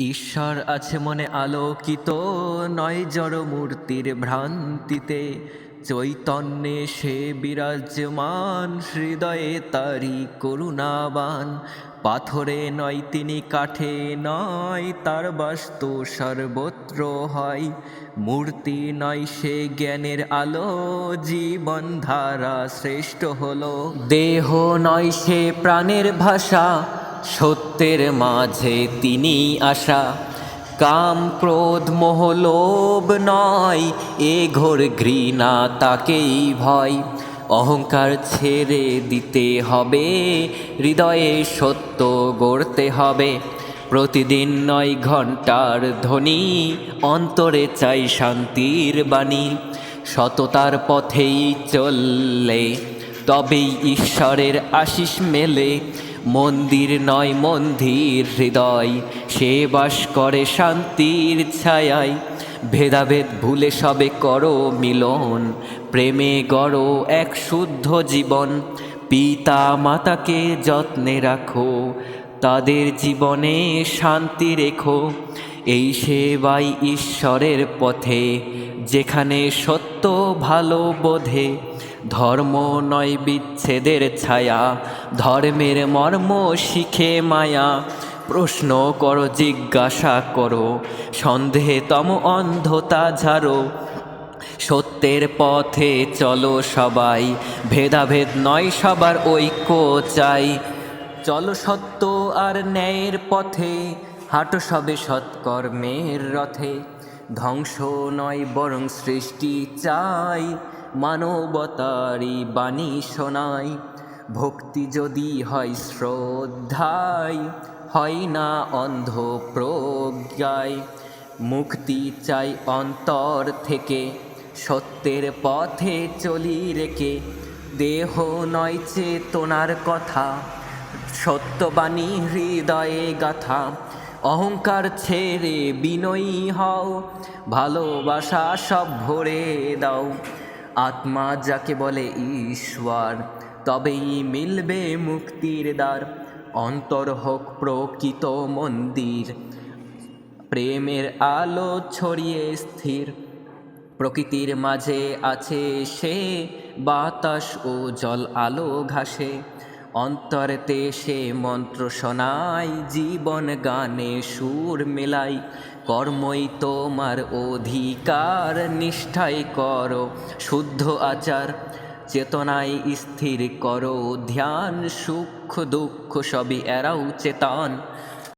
ঈশ্বর আছে মনে আলোকিত, নয় জড় মূর্তির ভ্রান্তিতে। চৈতন্যে সে বিরাজমান, হৃদয়ে তারি করুণাবান। পাথরে নয় তিনি, কাঠে নয় তার বাস্তু সর্বত্র হয়। মূর্তি নয় সে জ্ঞানের আলো জীবন ধারা শ্রেষ্ঠ হলো। দেহ নয় সে প্রাণের ভাষা সত্যের মাঝে তিনি আসা কাম ক্রোধ মোহ লোভ নয়, এ ঘোর ঘৃণা তাকেই ভয়। অহংকার ছেড়ে দিতে হবে, হৃদয়ে সত্য গড়তে হবে। প্রতিদিন নয় ঘণ্টার ধ্বনি, অন্তরে চাই শান্তির বাণী। সততার পথেই চললে তবেই ঈশ্বরের আশিস মেলে। মন্দির নয়, মন্দির হৃদয়। সে বাস করে শান্তির ছায়ায়। ভেদাভেদ ভুলে সবে করো মিলন। প্রেমে গড়ো এক শুদ্ধ জীবন। পিতা মাতাকে যত্নে রাখো। তাদের জীবনে শান্তি রেখো। এই সেবাই ঈশ্বরের পথে, যেখানে সত্য ভালো বোধে। ধর্ম নয় বিচ্ছেদের ছায়া, ধর্মের মর্ম শিখে মায়া। প্রশ্ন করো, জিজ্ঞাসা করো, সন্দেহে তম অন্ধতা ঝাড়ো। সত্যের পথে চলো সবাই, ভেদাভেদ নয় সবার ঐক্য চাই। চলো সত্য আর ন্যায়ের পথে, হাঁটো সবে সৎকর্মের রথে। ধ্বংস নয় বরং সৃষ্টি চাই। মানবতারি বাণী শোনাই। ভক্তি যদি হয় শ্রদ্ধায় হয় না অন্ধ প্রজ্ঞায় মুক্তি চাই অন্তর থেকে, সত্যের পথে চলি রেখে। দেহ নয় চেতনার কথা, সত্যবাণী হৃদয়ে গাথা। অহংকার ছেড়ে বিনয়ী হও, ভালোবাসা সব ভরে দাও। আত্মা যাকে বলে ঈশ্বর, তবেই মিলবে মুক্তির দ্বার। অন্তর হোক প্রকৃত মন্দির, প্রেমের আলো ছড়িয়ে স্থির। প্রকৃতির মাঝে আছে সে বাতাস ও জল আলো ঘাসে। অন্তরেতে সে মন্ত্র শোনাই, জীবন গানে সুর মেলাই। কর্মই তোমার অধিকার নিষ্ঠায় করো, শুদ্ধ আচার। চেতনায় স্থির করো, ধ্যান, সুখ, দুঃখ সবই এরাও চেতন।